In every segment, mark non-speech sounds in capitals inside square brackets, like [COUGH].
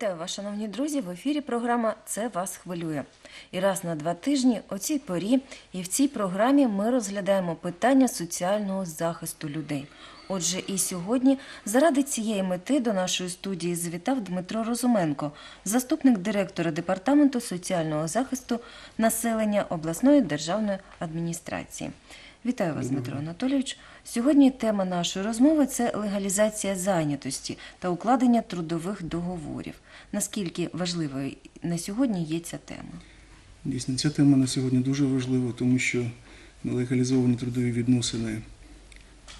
Вітаю вас, шановні друзі! В ефірі програма Це вас хвилює. І раз на два тижні о цій порі і в цій програмі ми розглядаємо питання соціального захисту людей. Отже, і сьогодні заради цієї мети до нашої студії завітав Дмитро Розуменко, заступник директора департаменту соціального захисту населення обласної державної адміністрації. Вітаю вас, Дмитро Анатолійович. Сьогодні тема нашої розмови це легалізація зайнятості та укладення трудових договорів. Наскільки важливою на сьогодні є ця тема? Дійсно, ця тема на сьогодні дуже важлива, тому що легалізовані трудові відносини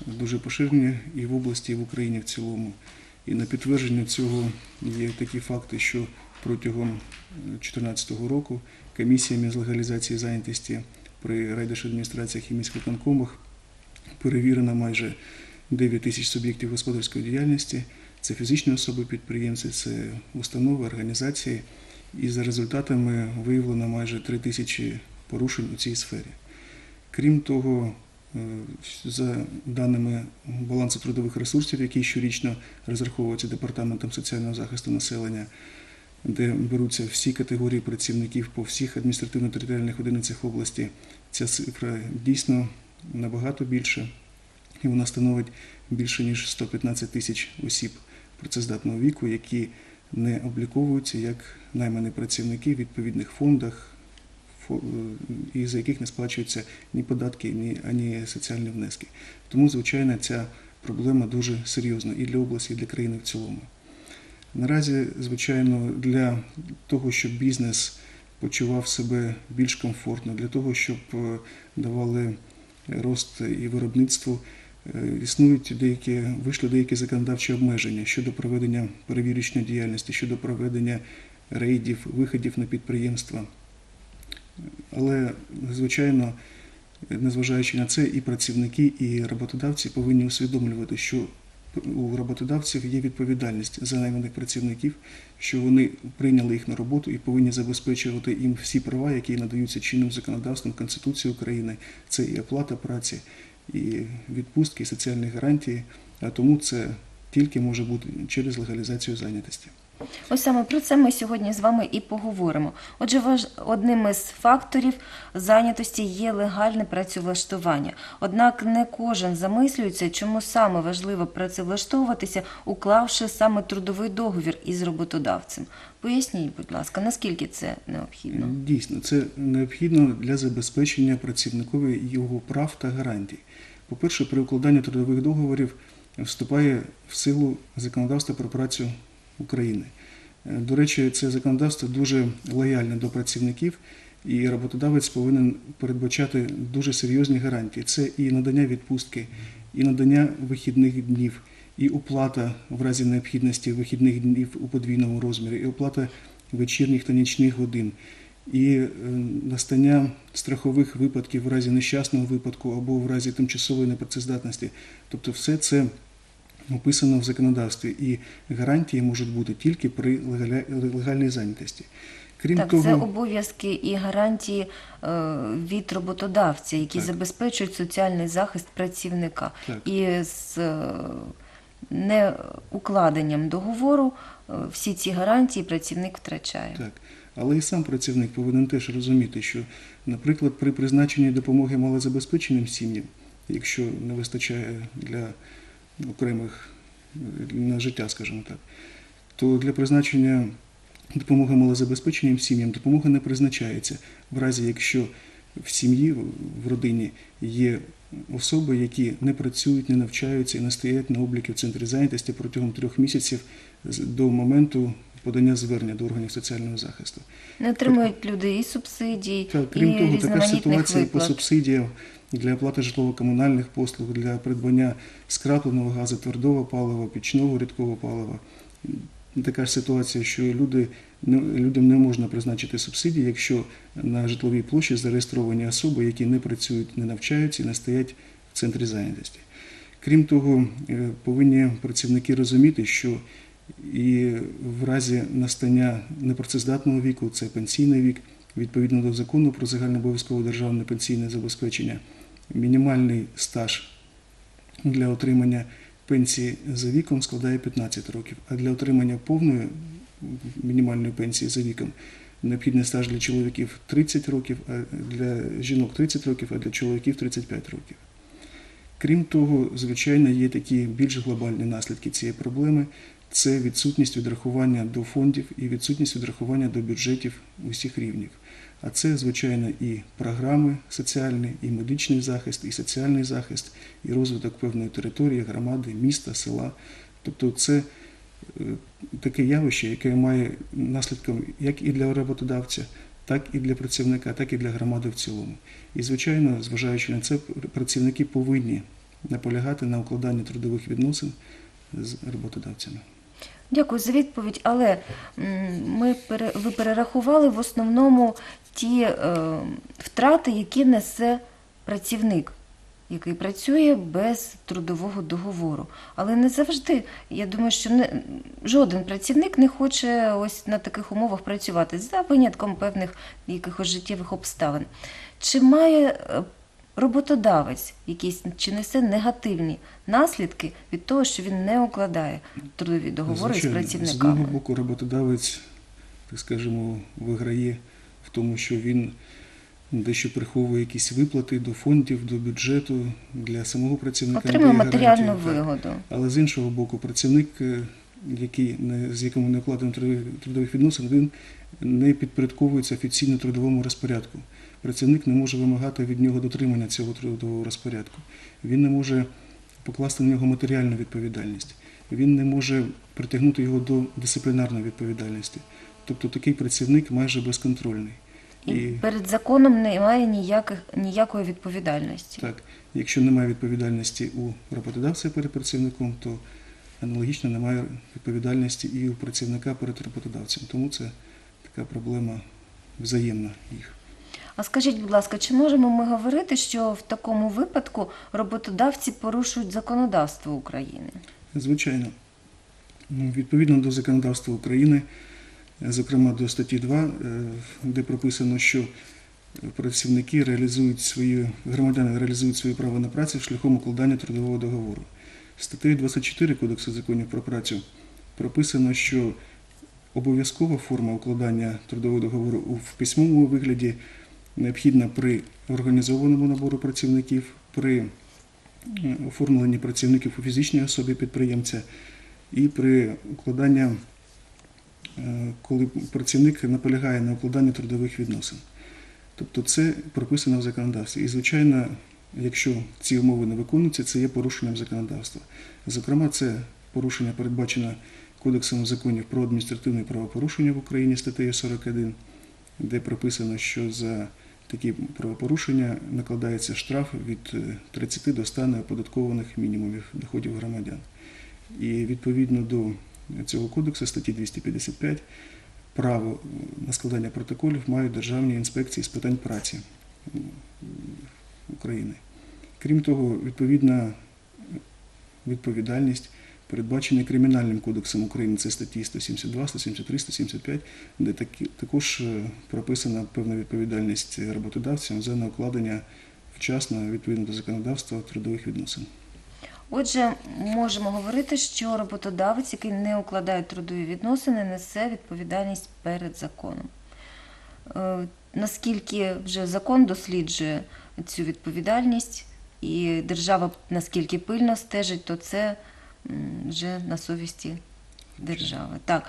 дуже поширені і в області, і в Україні в цілому. І на підтвердження цього є такі факти, що протягом 2014 року комісіями з легалізації зайнятості при райдержадміністраціях і міськвиконкомах перевірено майже 9 тисяч суб'єктів господарської діяльності. Це фізичні особи підприємці, це установи, організації. І за результатами виявлено майже 3 тисячі порушень у цій сфері. Крім того, е, за даними балансу трудових ресурсів, який щорічно розраховується Департаментом соціального захисту населення, де беруться всі категорії працівників по всіх адміністративно-територіальних одиницях області, ця цифра дійсно набагато більша, і вона становить більше ніж 115 тисяч осіб працездатного віку, які не обліковуються як наймані працівники в відповідних фондах, е, і за яких не сплачуються ні податки, ні ані соціальні внески. Тому, звичайно, ця проблема дуже серйозна і для області, і для країни в цілому. Наразі, звичайно, для того, щоб бізнес почував себе більш комфортно, для того, щоб е, давали рост і виробництву, е, існують деякі, вийшли деякі законодавчі обмеження щодо проведення перевірочної діяльності, щодо проведення рейдів, виходів на підприємства. Але, звичайно, незважаючи на це, і працівники, і роботодавці повинні усвідомлювати, що у роботодавців є відповідальність за найманих працівників, що вони прийняли їх на роботу і повинні забезпечувати їм всі права, які надаються чинним законодавством Конституції України. Це і оплата праці, і відпустки, і соціальні гарантії. А тому це тільки може бути через легалізацію зайнятості. Ось саме про це ми сьогодні з вами і поговоримо. Отже, важ... одним із факторів зайнятості є легальне працевлаштування. Однак не кожен замислюється, чому саме важливо працевлаштовуватися, уклавши саме трудовий договір із роботодавцем. Поясніть, будь ласка, наскільки це необхідно? Дійсно, це необхідно для забезпечення працівникові його прав та гарантій. По-перше, при укладанні трудових договорів вступає в силу законодавство про працю України. Е, До речі, це законодавство дуже лояльне до працівників, і роботодавець повинен передбачати дуже серйозні гарантії. Це і надання відпустки, і надання вихідних днів, і оплата в разі необхідності вихідних днів у подвійному розмірі, і оплата вечірніх та нічних годин, і е, настання страхових випадків в разі нещасного випадку або в разі тимчасової непрацездатності. Тобто, все це описано в законодавстві, і гарантії можуть бути тільки при легальній зайнятості. Крім Так, того, це обов'язки і гарантії е, від роботодавця, які Так. забезпечують соціальний захист працівника. Так. І з е, неукладенням договору е, всі ці гарантії працівник втрачає. Так. Але і сам працівник повинен теж розуміти, що, наприклад, при призначенні допомоги малозабезпеченим сім'ям, якщо не вистачає для окремих е, на життя, скажімо так, то для призначення допомоги малозабезпеченим сім'ям допомога не призначається в разі, якщо в сім'ї, в родині є особи, які не працюють, не навчаються і не стоять на обліки в центрі зайнятості протягом трьох місяців до моменту подання звернення до органів соціального захисту. Не отримують люди і субсидій, Так, крім і того, така ситуація по виплат. субсидіям для оплати житлово-комунальних послуг, для придбання скрапленого газу, твердого палива, пічного рідкого палива. Така ж ситуація, що люди, людям не можна призначити субсидії, якщо на житловій площі зареєстровані особи, які не працюють, не навчаються і не стоять в центрі зайнятості. Крім того, е, повинні працівники розуміти, що і в разі настання непрацездатного віку, це пенсійний вік, відповідно до закону про загальнообов'язкове державне пенсійне забезпечення, мінімальний стаж для отримання пенсії за віком складає 15 років, а для отримання повної мінімальної пенсії за віком. Необхідний стаж для чоловіків 30 років, а для жінок 30 років, а для чоловіків 35 років. Крім того, звичайно, є такі більш глобальні наслідки цієї проблеми. Це відсутність відрахування до фондів і відсутність відрахування до бюджетів усіх рівнів. А це, звичайно, і програми соціальні, і медичний захист, і соціальний захист, і розвиток певної території, громади, міста, села. Тобто це е, таке явище, яке має наслідком як і для роботодавця, так і для працівника, так і для громади в цілому. І, звичайно, зважаючи на це, працівники повинні наполягати на укладанні трудових відносин з роботодавцями. Дякую за відповідь. Але ми ви перерахували в основному ті е, втрати, які несе працівник, який працює без трудового договору. Але не завжди. Я думаю, що не, жоден працівник не хоче ось на таких умовах працювати за винятком певних якихось життєвих обставин. Чи має е, роботодавець якісь чи несе негативні наслідки від того, що він не укладає трудові договори з Звичайно, З працівниками? одного боку, роботодавець, так скажемо, виграє в тому, що він дещо приховує якісь виплати до фондів, до бюджету для самого працівника. Отримує матеріальну гарантію, так. вигоду. Але з іншого боку, працівник, е, який не з якому не трудових, трудових відносин, він не підпорядковується офіційно трудовому розпорядку. Працівник не може вимагати від нього дотримання цього трудового розпорядку. Він не може покласти на нього матеріальну відповідальність. Він не може притягнути його до дисциплінарної відповідальності. Тобто такий працівник майже безконтрольний. І перед законом немає ніяких, ніякої відповідальності. Так, якщо немає відповідальності у роботодавця перед працівником, то аналогічно немає відповідальності і у працівника перед роботодавцем. Тому це така проблема взаємна їх. А скажіть, будь ласка, чи можемо ми говорити, що в такому випадку роботодавці порушують законодавство України? Звичайно, Ну, відповідно до законодавства України, зокрема до статті 2, е, де прописано, що працівники реалізують свої громадяни реалізують свої права на працю шляхом укладання трудового договору. Статтею 24 Кодексу законів про працю прописано, що обов'язкова форма укладання трудового договору в письмовому вигляді необхідна при організованому набору працівників, при е, оформленні працівників у фізичній особі підприємця і при укладанні, коли працівник наполягає на укладанні трудових відносин. Тобто це прописано в законодавстві. І, звичайно, якщо ці умови не виконуються, це є порушенням законодавства. Зокрема, це порушення передбачено Кодексом законів про адміністративне правопорушення в Україні статтею 41, де прописано, що за такі правопорушення накладається штраф від е, 30 до 100 неоподаткованих мінімумів доходів громадян. І відповідно до цього кодексу статті 255 право на складання протоколів мають державні інспекції з питань праці України. Крім того, відповідна відповідальність передбачена Кримінальним кодексом України, це статті 172, 173, 175, де також е, прописана певна відповідальність роботодавцям за неукладення вчасно відповідно до законодавства трудових відносин. Отже, можемо говорити, що роботодавець, який не укладає трудові відносини, несе відповідальність перед законом. Е, Наскільки вже закон досліджує цю відповідальність, і держава наскільки пильно стежить, то це вже на совісті держави. Так,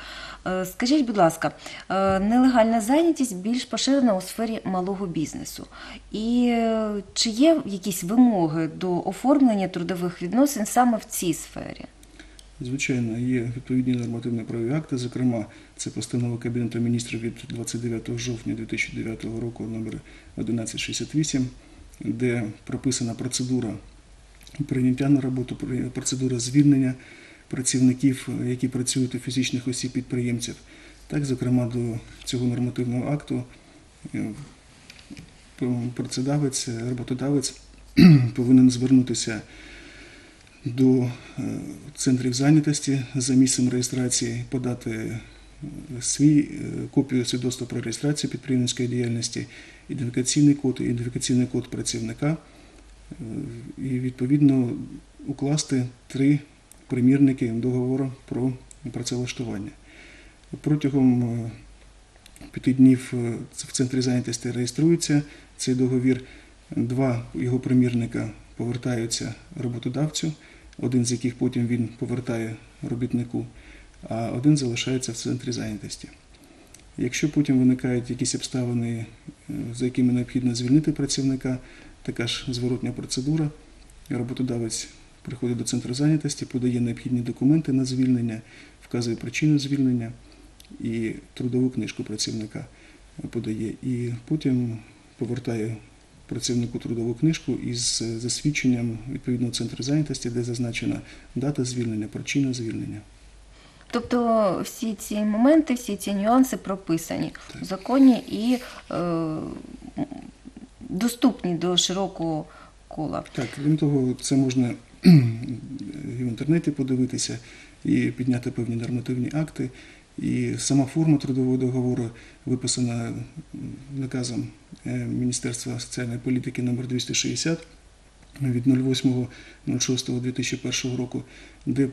Е, скажіть, будь ласка, е, нелегальна зайнятість більш поширена у сфері малого бізнесу. І е, чи є якісь вимоги до оформлення трудових відносин саме в цій сфері? Звичайно, є відповідні нормативно-правові акти, зокрема, це постанова Кабінету міністрів від 29 жовтня 2009 року номер 1168, де прописана процедура прийняття на роботу, процедура звільнення працівників, які працюють у фізичних осіб підприємців. Так, зокрема, до цього нормативного акту е, працедавець, роботодавець [CLEARS THROAT] повинен звернутися до е, центрів зайнятості за місцем реєстрації, подати е, свій копію свідоцтва про реєстрацію підприємницької діяльності, ідентифікаційний код, ідентифікаційний код працівника і відповідно укласти три примірники договору про працевлаштування. Протягом е, п'яти днів е, в центрі зайнятості реєструється цей договір. Два його примірника повертаються роботодавцю, один з яких потім він повертає робітнику, а один залишається в центрі зайнятості. Якщо потім виникають якісь обставини, е, за якими необхідно звільнити працівника, така ж зворотня процедура. Роботодавець приходить до центру зайнятості, подає необхідні документи на звільнення, вказує причину звільнення і трудову книжку працівника подає. І потім повертає працівнику трудову книжку із засвідченням відповідного центру зайнятості, де зазначена дата звільнення, причина звільнення. Тобто всі ці моменти, всі ці нюанси прописані в законі і е, доступні до широкого кола. Так, крім того, це можна [CLEARS THROAT] і в інтернеті подивитися і підняти певні нормативні акти. І сама форма трудового договору виписана наказом е, Міністерства соціальної політики номер 260 від 08.06.2001 року, де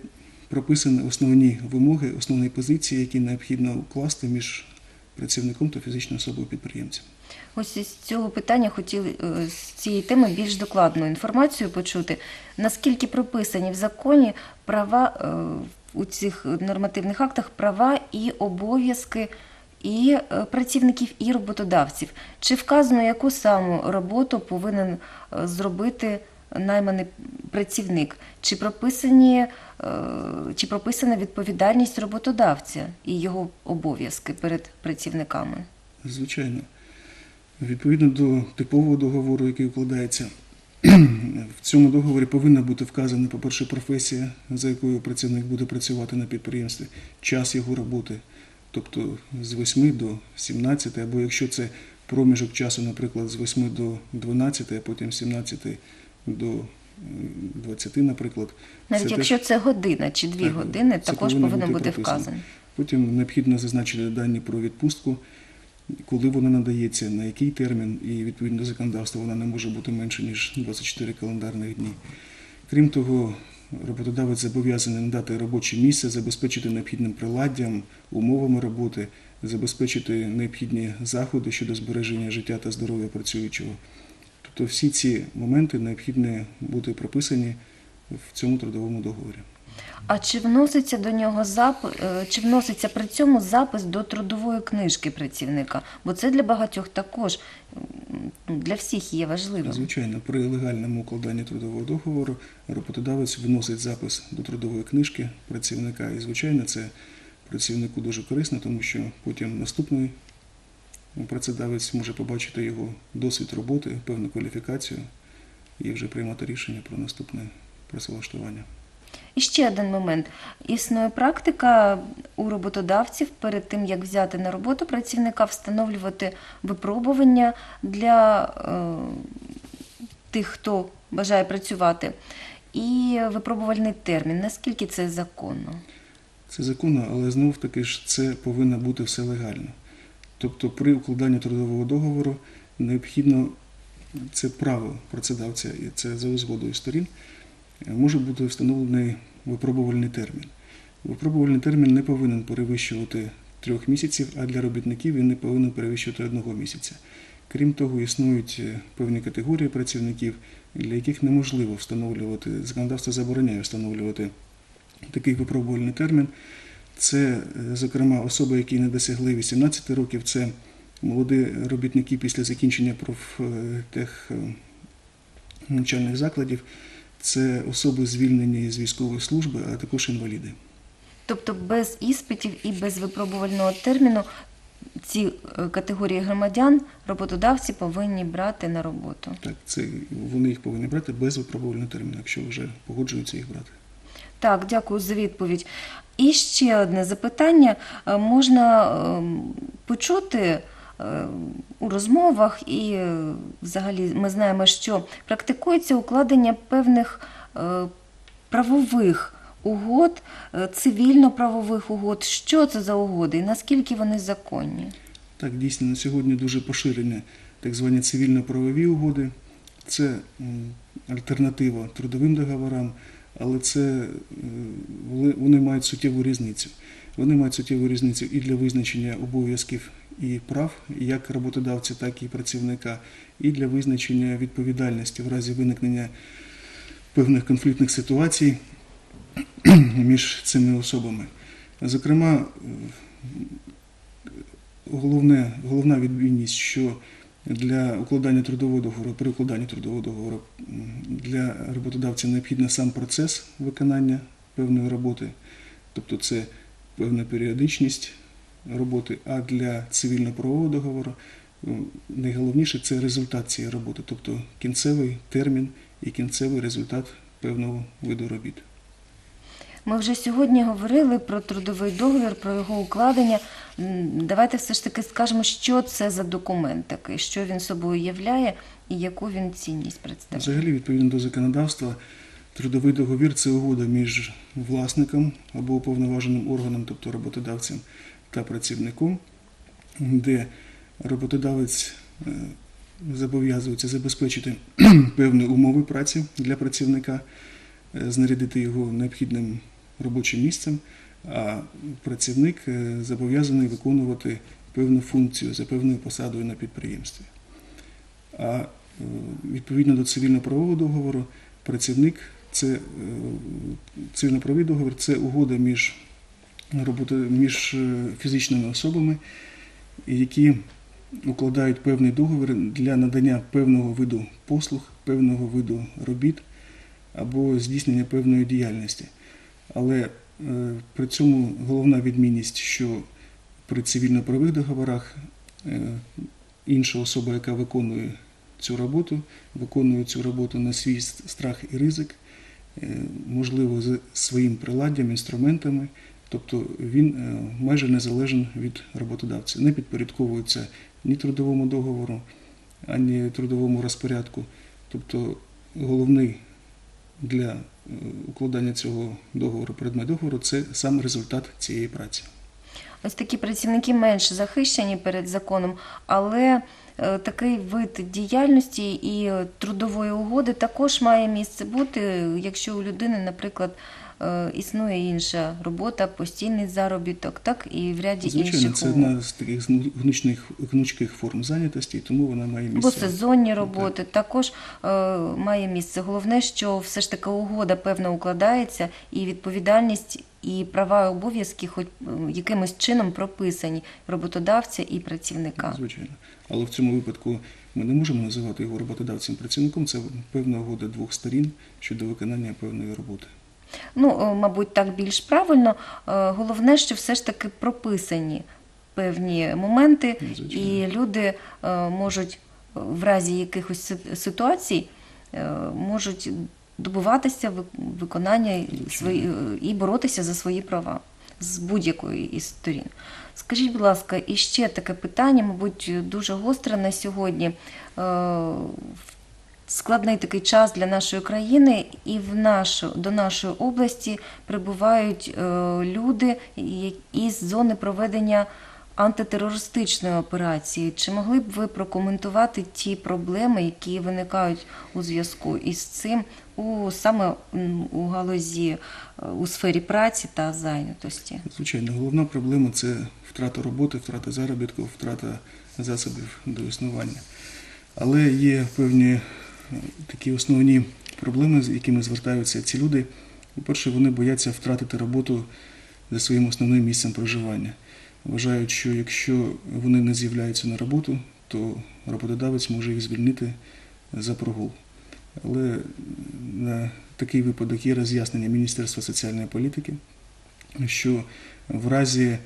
прописані основні вимоги, основні позиції, які необхідно укласти між працівником та фізичною особою підприємцем. Ось із цього питання хотіли е, з цієї теми більш докладну інформацію почути. Наскільки прописані в законі права е, у цих нормативних актах права і обов'язки і е, працівників, і роботодавців? Чи вказано, яку саму роботу повинен зробити найманий працівник? Чи прописані е, чи прописана відповідальність роботодавця і його обов'язки перед працівниками? Звичайно. Відповідно до типового договору, який укладається, [CLEARS THROAT] в цьому договорі повинна бути вказана, по-перше, професія, за якою працівник буде працювати на підприємстві, час його роботи, тобто з 8 до 17, або якщо це проміжок часу, наприклад, з 8 до 12, а потім з 17 до е, 20, наприклад. Навіть це якщо теж- це година чи дві Так, години, також повинно бути бути вказано. Потім необхідно зазначити дані про відпустку, коли вона надається, на який термін, і відповідно до законодавства вона не може бути менше, ніж 24 календарних дні. Крім того, роботодавець зобов'язаний надати робоче місце, забезпечити необхідним приладдям, умовами роботи, забезпечити необхідні заходи щодо збереження життя та здоров'я працюючого. Тобто всі ці моменти необхідні бути прописані в цьому трудовому договорі. А чи вноситься до нього зап... е, чи вноситься при цьому запис до трудової книжки працівника? Бо це для багатьох також для всіх є важливим. Звичайно, при легальному укладанні трудового договору роботодавець вносить запис до трудової книжки працівника. І, звичайно, це працівнику дуже корисно, тому що потім наступний працедавець може побачити його досвід роботи, певну кваліфікацію і вже приймати рішення про наступне працевлаштування. І ще один момент. Існує практика у роботодавців перед тим, як взяти на роботу працівника, встановлювати випробування для е, тих, хто бажає працювати, і випробувальний термін. Наскільки це законно? Це законно, але знов таки ж це повинно бути все легально. Тобто при укладанні трудового договору необхідно це право працедавця, і це за узгодою сторін, е, може бути встановлений випробувальний термін. Випробувальний термін не повинен перевищувати трьох місяців, а для робітників він не повинен перевищувати одного місяця. Крім того, існують е, певні категорії працівників, для яких неможливо встановлювати, законодавство забороняє встановлювати такий випробувальний термін. Це, е, зокрема, особи, які не досягли 18 років, це молоді робітники після закінчення профтех е, навчальних закладів, це особи звільнені з військової служби, а також інваліди. Тобто без іспитів і без випробувального терміну ці е, категорії громадян роботодавці повинні брати на роботу. Так, це вони їх повинні брати без випробувального терміну, якщо вже погоджуються їх брати. Так, дякую за відповідь. І ще одне запитання. Е, Можна ем, почути е, у розмовах, і е, взагалі ми знаємо, що практикується укладення певних правових угод, цивільно-правових угод. Що це за угоди і наскільки вони законні? Так, дійсно, на сьогодні дуже поширені так звані цивільно-правові угоди. Це альтернатива трудовим договорам, але це, е, вони- мають суттєву різницю. Вони мають суттєву різницю і для визначення обов'язків і прав як роботодавця, так і працівника, і для визначення відповідальності в разі виникнення певних конфліктних ситуацій [CLEARS THROAT] між цими особами. Зокрема, е, головне, головна відмінність, що для укладання трудового договору, при укладанні трудового договору для роботодавця необхідний сам процес виконання певної роботи, тобто це певна періодичність роботи, а для цивільно-правового договору найголовніше це результат цієї роботи, тобто кінцевий термін і кінцевий результат певного виду робіт. Ми вже сьогодні говорили про трудовий договір, про його укладення. Давайте все ж таки скажемо, що це за документ такий, що він собою являє і яку він цінність представляє. Взагалі, відповідно до законодавства, трудовий договір це угода між власником або уповноваженим органом, тобто роботодавцем та працівником, де роботодавець е, зобов'язується забезпечити [CLEARS THROAT] певні умови праці для працівника, знарядити його необхідним робочим місцем, а працівник е, зобов'язаний виконувати певну функцію за певною посадою на підприємстві. А е, відповідно до цивільно-правового договору, працівник це е, цивільно-правовий договір це угода між, роботи, між е, фізичними особами, які укладають певний договір для надання певного виду послуг, певного виду робіт або здійснення певної діяльності. Але е, при цьому головна відмінність, що при цивільно-правових договорах е, інша особа, яка виконує цю роботу, виконує цю роботу на свій страх і ризик, е, можливо, з своїм приладдям, інструментами. Тобто він майже незалежен від роботодавця, не підпорядковується ні трудовому договору, ані трудовому розпорядку. Тобто головний для е, укладання цього договору, предмет договору це сам результат цієї праці. Ось такі працівники менш захищені перед законом, але е, такий вид діяльності і е, трудової угоди також має місце бути, якщо у людини, наприклад, існує інша робота, постійний заробіток, так і в ряді Звичайно, інших це умов. одна з таких гну- гнучних, гнучких форм зайнятості, тому вона має місце. Або сезонні роботи також е, має місце. Головне, що все ж таки угода певно укладається, і відповідальність, і права і обов'язки, хоч е, якимось чином прописані роботодавця і працівника. Звичайно. Але в цьому випадку ми не можемо називати його роботодавцем працівником. Це певна угода двох сторін щодо виконання певної роботи. Ну, е, мабуть, так більш правильно. Е, Головне, що все ж таки прописані певні моменти, Ну, звичайно. і люди е, можуть в разі якихось ситуацій можуть добуватися виконання свої, і боротися за свої права з будь-якої із сторін. Скажіть, будь ласка, і ще таке питання, мабуть, дуже гостре на сьогодні. Е, складний такий час для нашої країни, і в нашу, до нашої області прибувають е, люди із зони проведення антитерористичної операції. Чи могли б ви прокоментувати ті проблеми, які виникають у зв'язку із цим у саме у галузі е, у сфері праці та зайнятості? Звичайно, головна проблема це втрата роботи, втрата заробітку, втрата засобів до існування. Але є певні такі основні проблеми, з якими звертаються ці люди. По-перше, вони бояться втратити роботу за своїм основним місцем проживання. Вважають, що якщо вони не з'являються на роботу, то роботодавець може їх звільнити за прогул. Але на такий випадок є роз'яснення Міністерства соціальної політики, що в разі,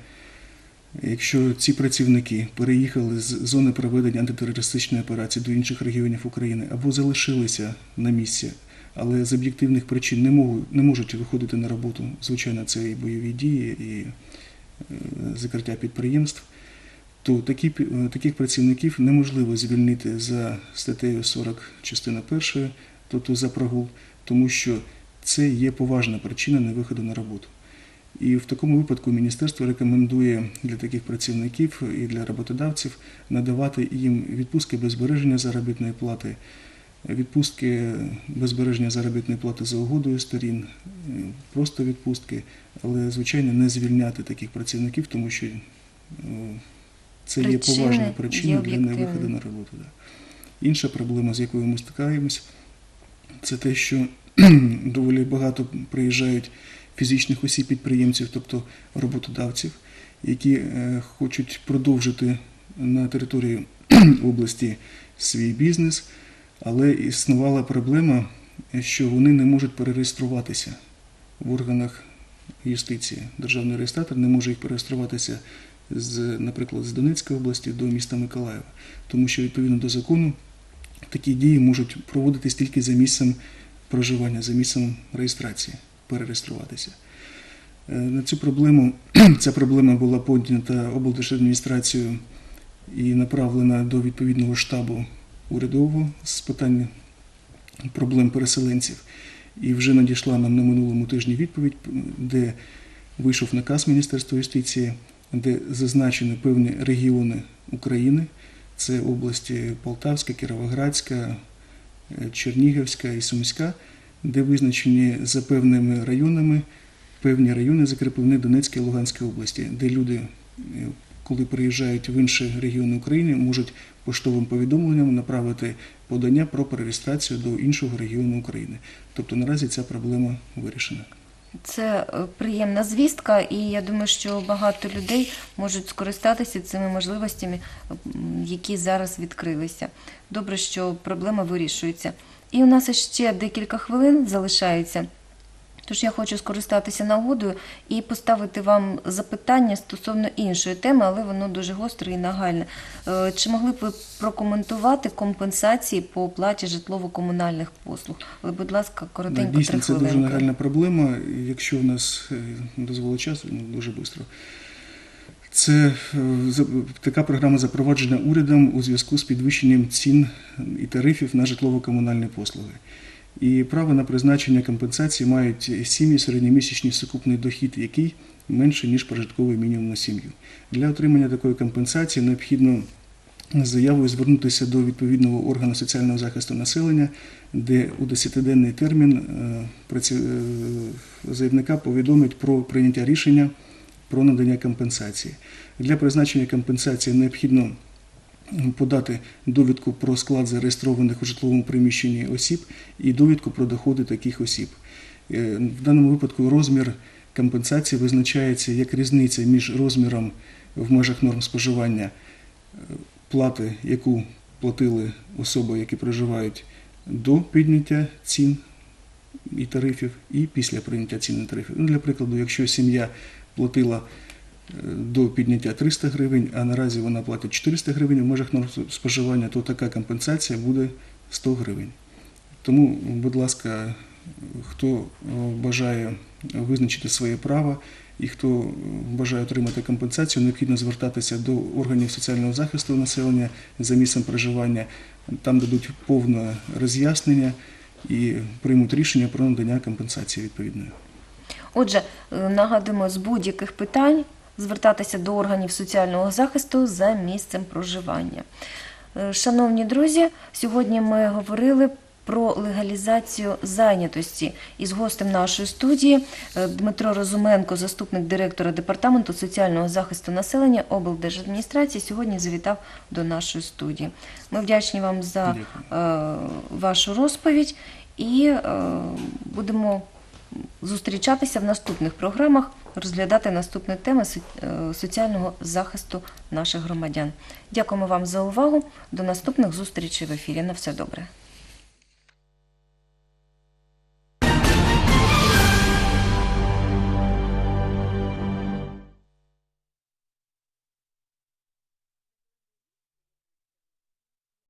якщо ці працівники переїхали з зони проведення антитерористичної операції до інших регіонів України або залишилися на місці, але з об'єктивних причин не можуть, не можуть виходити на роботу, звичайно, це і бойові дії, і е, закриття підприємств, то такі, е, таких працівників неможливо звільнити за статтею 40 частина 1, тобто за прогул, тому що це є поважна причина невиходу на роботу. І в такому випадку міністерство рекомендує для таких працівників і для роботодавців надавати їм відпустки без збереження заробітної плати, відпустки без збереження заробітної плати за угодою сторін, просто відпустки, але звичайно не звільняти таких працівників, тому що е, це є є причиною для невиходу на роботу. Інша проблема, з якою ми стикаємось, це те, що [CLEARS THROAT] доволі багато приїжджають фізичних осіб підприємців, тобто роботодавців, які е, хочуть продовжити на території [CLEARS THROAT] області свій бізнес, але існувала проблема, що вони не можуть перереєструватися в органах юстиції. Державний реєстратор не може їх перереєструватися з, наприклад, з Донецької області до міста Миколаєва, тому що відповідно до закону такі дії можуть проводитись тільки за місцем проживання, за місцем реєстрації, перереєструватися. Е, На цю проблему [CLEARS THROAT] ця проблема була піднята облдержадміністрацією і направлена до відповідного штабу урядового з питань проблем переселенців. І вже надійшла нам на минулому тижні відповідь, де вийшов наказ Міністерства юстиції, де зазначені певні регіони України. Це області Полтавська, Кіровоградська, е, Чернігівська і Сумська, де визначені за певними районами певні райони закріплені Донецької і Луганської області, де люди, е, коли приїжджають в інші регіони України, можуть поштовим повідомленням направити подання про перереєстрацію до іншого регіону України. Тобто наразі ця проблема вирішена. Це е, приємна звістка, і я думаю, що багато людей можуть скористатися цими можливостями, які зараз відкрилися. Добре, що проблема вирішується. І у нас ще декілька хвилин залишається. Тож я хочу скористатися нагодою і поставити вам запитання стосовно іншої теми, але воно дуже гостре і нагальне. Е, Чи могли б ви прокоментувати компенсації по оплаті житлово-комунальних послуг? Але, будь ласка, коротенько три Дійсно, це дуже нагальна проблема. Якщо в нас е, дозволить час, ну, дуже швидко. Це е, така програма запроваджена урядом у зв'язку з підвищенням цін і тарифів на житлово-комунальні послуги. І право на призначення компенсації мають сім'ї середньомісячний сукупний дохід, який менше ніж прожитковий мінімум на сім'ю. Для отримання такої компенсації необхідно з заявою звернутися до відповідного органу соціального захисту населення, де у 10-денний термін е, е, заявника повідомить про прийняття рішення про надання компенсації. Для призначення компенсації необхідно подати довідку про склад зареєстрованих у житловому приміщенні осіб і довідку про доходи таких осіб. Е, В даному випадку розмір компенсації визначається як різниця між розміром в межах норм споживання е, плати, яку платили особи, які проживають до підняття цін і тарифів, і після прийняття цін і тарифів. Ну, для прикладу, якщо сім'я платила е, до підняття 300 гривень, а наразі вона платить 400 гривень в межах норм споживання, то така компенсація буде 100 гривень. Тому, будь ласка, хто е, бажає визначити своє право і хто е, бажає отримати компенсацію, необхідно звертатися до органів соціального захисту населення за місцем проживання. Там дадуть повне роз'яснення і приймуть рішення про надання компенсації відповідної. Отже, е, нагадуємо, з будь-яких питань звертатися до органів соціального захисту за місцем проживання. Е, Шановні друзі, сьогодні ми говорили про легалізацію зайнятості із гостем нашої студії е, Дмитро Розуменко, заступник директора департаменту соціального захисту населення облдержадміністрації, сьогодні завітав до нашої студії. Ми вдячні вам за е, вашу розповідь і будемо зустрічатися в наступних програмах, розглядати наступні теми е, соціального захисту наших громадян. Дякуємо вам за увагу. До наступних зустрічей в ефірі. На все добре.